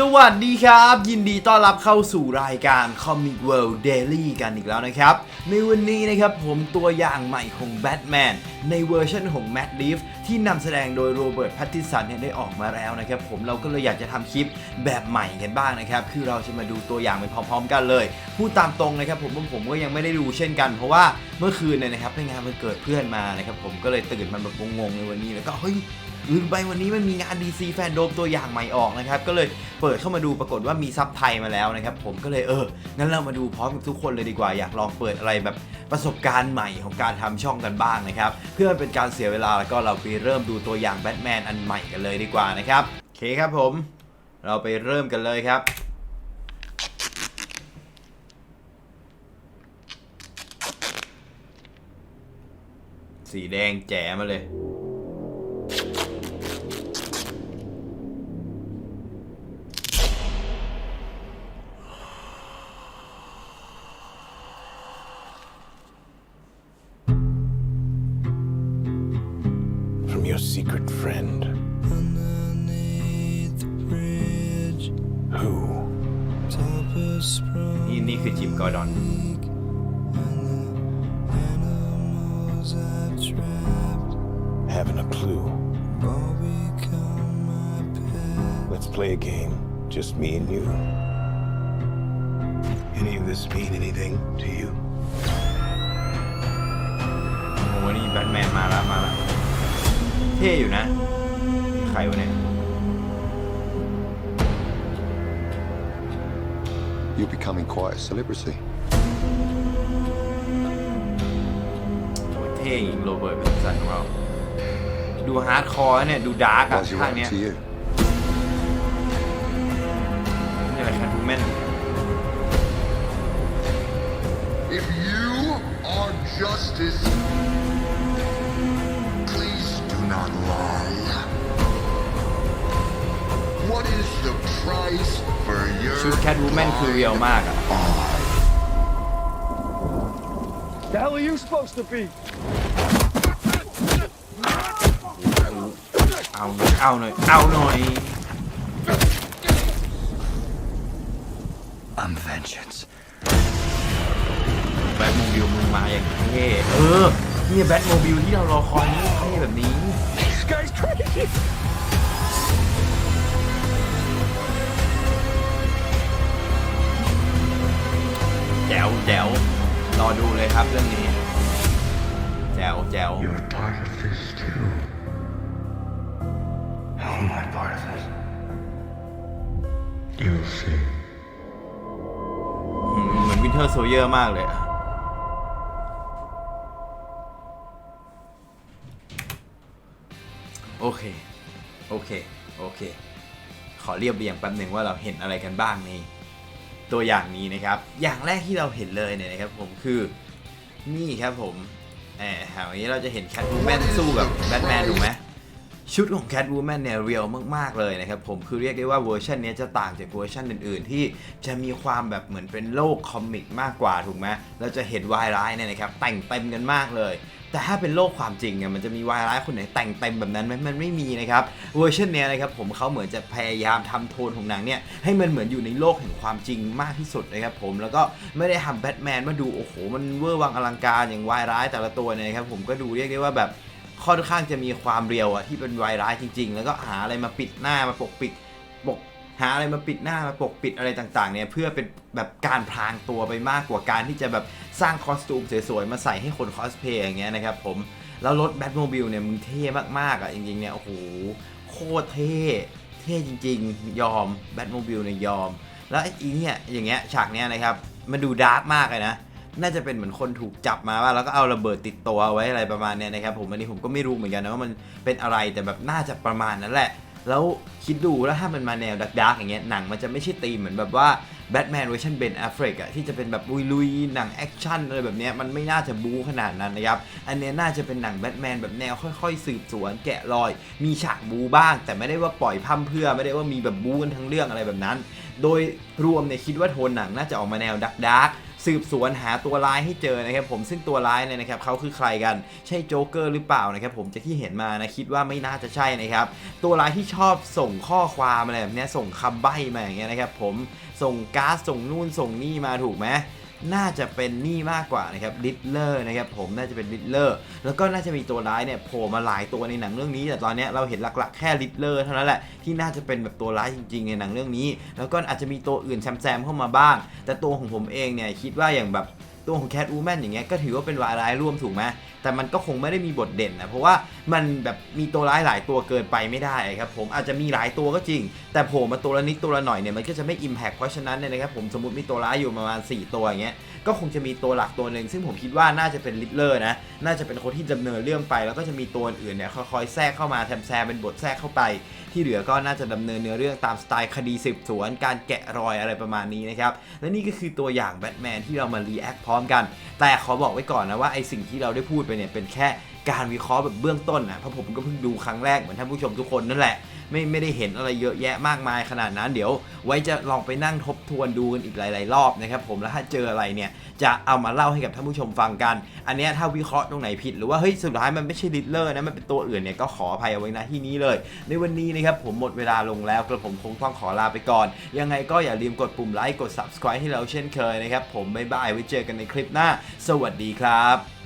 สวัสดีครับ ยินดีต้อนรับเข้าสู่รายการ Comic World Daily กันอีกแล้วนะครับ ในวันนี้นะครับผมตัวอย่างใหม่ของแบทแมนในเวอร์ชันของ Matt r e e v e ที่นำแสดงโดยโรเบิร์ตแพตติสันเนี่ยได้ออกมาแล้วนะครับ ผมเราก็เลยอยากจะทำคลิปแบบใหม่กันบ้างนะครับ คือเราจะมาดูตัวอย่างไปพร้อมๆ กันเลย พูดตามตรงนะครับผมว่าผมก็ยังไม่ได้ดูเช่นกัน เพราะว่าเมื่อคืนเนี่ยนะครับไปงานวันเกิดเพื่อนมานะครับผมก็เลยตื่นมาแบบงงๆในวันนี้แล้วก็เฮ้ย ลืมไปวันนี้มันมีงาน DC แฟนโดมตัวอย่างใหม่ออกนะครับ ก็เลยเปิดเข้ามาดูปรากฏว่ามีซับไทยมาแล้วนะครับ ผมก็เลยเออ งั้นเรามาดูพร้อมกับทุกคนเลยดีกว่า อยากลองเปิดอะไรแบบประสบการณ์ใหม่ของการทำช่องกันบ้างนะครับ เพื่อเป็นการเสียเวลาแล้วก็เราไปเริ่มดูตัวอย่างแบทแมนอันใหม่กันเลยดีกว่านะครับโอเคครับผม เราไปเริ่มกันเลยครับสีแดงแจ๋มาเลย secret friend. Underneath the bridge, Who? top of sprung นี่นี่คือจิมกอร์ดอน animals I've trapped Haven't a clue. all become my pet. Let's play a game. Just me and you. Any of this mean anything to you? ท่อยู่นะ ใครวะเนี่ย You're becoming quite a celebrity. โอ้ยเท่จริงโรเบิร์ตแพตตินสันของเรา ดูฮาร์ดคอร์เนี่ย ดูดาร์กอะ Why's he ภาค writing เนี้ย to you? นี่อะไรแคทวูแมน If you are justice, ชุดแคทวูแมนคือเรียลมากอะ The hell are you supposed to be? เอาหน่อยเอาหน่อยเอาหน่อย I'm vengeance. แบทโมบิลมึงมาอย่างเท่เออเนี่ยแบทโมบิลที่เรารอคอยนี่เท่แบบนี้ This guy's crazy. จ๋วแจ๋วรอดูเลยครับเรื่องนี้แจ๋วแจ๋ว You're part of this too. How am I part of this? You'll see. อืมเหมือนวินเทอร์โซเยอร์มากเลยอะโอเค โอเค โอเค ขอเรียบเรียงแป๊บหนึ่งว่าเราเห็นอะไรกันบ้างใน ตัวอย่างนี้นะครับ อย่างแรกที่เราเห็นเลยเนี่ยนะครับผมคือนี่ครับผมแหมแถวนี้เราจะเห็นแคทวูแมนสู้กับแบทแมนถูกไหม ชุดของ Catwoman เนี่ยเรียลมาก ๆ เลยนะครับ ผมคือเรียกได้ว่าเวอร์ชันนี้จะต่างจากเวอร์ชันอื่น ๆ ที่จะมีความแบบเหมือนเป็นโลกคอมิกมากกว่าถูกไหมเราจะเห็นวายร้ายเนี่ยนะครับแต่งเต็มกันมากเลย แต่ถ้าเป็นโลกความจริงเนี่ยมันจะมีวายร้ายคนไหนแต่งเต็มแบบนั้นไหมมันไม่มีนะครับเวอร์ชันนี้นะครับผมเขาเหมือนจะพยายามทำโทนของหนังเนี่ยให้มันเหมือนอยู่ในโลกแห่งความจริงมากที่สุดนะครับผมแล้วก็ไม่ได้ทำแบทแมนมาดูโอ้โหมันเวอร์วังอลังการอย่างวายร้ายแต่ละตัวเนี่ยครับผมก็ดูเรียกได้ว่าแบบ ค่อนข้างจะมีความเรียวอะที่เป็นวายร้ายจริง ๆ แล้วก็หาอะไรมาปิดหน้ามาปกปิดปกหาอะไรมาปิดหน้ามาปกปิดอะไรต่างๆเนี่ยเพื่อเป็นแบบการพรางตัวไปมากกว่าการที่จะแบบสร้างคอสตูมสวยๆมาใส่ให้คนคอสเพย์อย่างเงี้ยนะครับผมแล้วรถแบทโมบิลเนี่ยมึงเท่มากๆอะจริงๆเนี่ยโอ้โหโคตรเท่เท่จริงๆ ยอมแบทโมบิลเนี่ยยอม แล้วไอ้เนี่ยอย่างเงี้ยฉากเนี้ยนะครับมันดูดาร์กมากเลยนะ น่าจะเป็นเหมือนคนถูกจับมาว่าแล้วก็เอาระเบิดติดตัวไว้อะไรประมาณเนี้ยนะครับผมอันนี้ผมก็ไม่รู้เหมือนกันนะว่ามันเป็นอะไรแต่แบบน่าจะประมาณนั้นแหละ แล้วคิดดูแล้วถ้ามันมาแนวดักๆอย่างเงี้ยหนังมันจะไม่ใช่ตีมเหมือนแบบว่าแบทแมนเวอร์ชันเบนแอฟริกอะที่จะเป็นแบบลุยๆหนังแอคชั่นอะไรแบบเนี้ยมันไม่น่าจะบู๊ขนาดนั้นนะครับ อันเนี้ยน่าจะเป็นหนังแบทแมนแบบแนวค่อยๆ สืบสวนแกะรอย มีฉากบู๊บ้าง แต่ไม่ได้ว่าปล่อยพร่ำเพื่อไม่ได้ว่ามีแบบบู๊กันทั้งเรื่องอะไรแบบนั้น โดยรวมเนี่ยคิดว่าโทนหนังน่าจะออกมาแนวดักๆ สืบสวนหาตัวร้ายให้เจอนะครับผมซึ่งตัวร้ายเนี่ยนะครับเขาคือใครกันใช่โจ๊กเกอร์หรือเปล่านะครับผมจากที่เห็นมานะคิดว่าไม่น่าจะใช่นะครับตัวร้ายที่ชอบส่งข้อความอะไรแบบนี้ส่งคำใบ้มาอย่างเงี้ยนะครับผมส่งก๊าซส่งนู่นส่งนี่มาถูกไหม น่าจะเป็นนี่มากกว่านะครับลิตเลอร์นะครับผมน่าจะเป็นลิตเลอร์แล้วก็น่าจะมีตัวร้ายเนี่ยโผล่มาหลายตัวในหนังเรื่องนี้แต่ตอนนี้เราเห็นหลักๆแค่ลิตเลอร์เท่านั้นแหละที่น่าจะเป็นแบบตัวร้ายจริงๆในหนังเรื่องนี้ แล้วก็อาจจะมีตัวอื่นแซมๆเข้ามาบ้าง แต่ตัวของผมเองเนี่ยคิดว่าอย่างแบบ ตัวของแคทอูแมนอย่างเงี้ยก็ถือว่าเป็นวายร้ายร่วมถูกไหมแต่มันก็คงไม่ได้มีบทเด่นนะเพราะว่ามันแบบมีตัวร้ายหลายตัวเกินไปไม่ได้ครับผมอาจจะมีหลายตัวก็จริง แต่โผล่มาตัวละนิดตัวละหน่อยเนี่ยมันก็จะไม่อิมแพกเพราะฉะนั้นเนี่ยนะครับผมสมมติมีตัวร้ายอยู่ประมาณ4 ตัวอย่างเงี้ยก็คงจะมีตัวหลักตัวหนึ่งซึ่งผมคิดว่าน่าจะเป็นลิตเลอร์นะน่าจะเป็นคนที่ดำเนินเรื่องไป แล้วก็จะมีตัวอื่นเนี่ยคอยๆแทรกเข้ามาแทมแซมเป็นบทแทรกเข้าไป ที่เหลือก็น่าจะดำเนินเนื้อเรื่องตามสไตล์คดีสืบสวน การแกะรอยอะไรประมาณนี้นะครับและนี่ก็คือตัวอย่างแบทแมนที่เรามารีแอคพร้อมกัน แต่ขอบอกไว้ก่อนนะว่าไอสิ่งที่เราได้พูดไปเนี่ยเป็นแค่การวิเคราะห์แบบเบื้องต้นนะเพราะผมก็เพิ่งดูครั้งแรกเหมือนท่านผู้ชมทุกคนนั่นแหละ ไม่ไม่ได้เห็นอะไรเยอะแยะมากมายขนาดนั้น เดี๋ยว ไว้จะลองไปนั่งทบทวนดูกันอีกหลาย ๆ รอบนะครับผมแล้วถ้าเจออะไรเนี่ยจะเอามาเล่าให้กับท่านผู้ชมฟังกัน อันนี้ถ้าวิเคราะห์ตรงไหนผิดหรือว่าเฮ้ยสุดท้ายมันไม่ใช่ลิตเลอร์นะมันเป็นตัวอื่นเนี่ยก็ขออภัยเอาไว้นะที่นี้เลย ในวันนี้นะครับผมหมดเวลาลงแล้วกระผมคงต้องขอลาไปก่อน ยังไงก็อย่าลืมกดปุ่มไลค์กด subscribe ให้เราเช่นเคยนะครับผมบ๊ายบายไว้เจอกันในคลิปหน้า สวัสดีครับ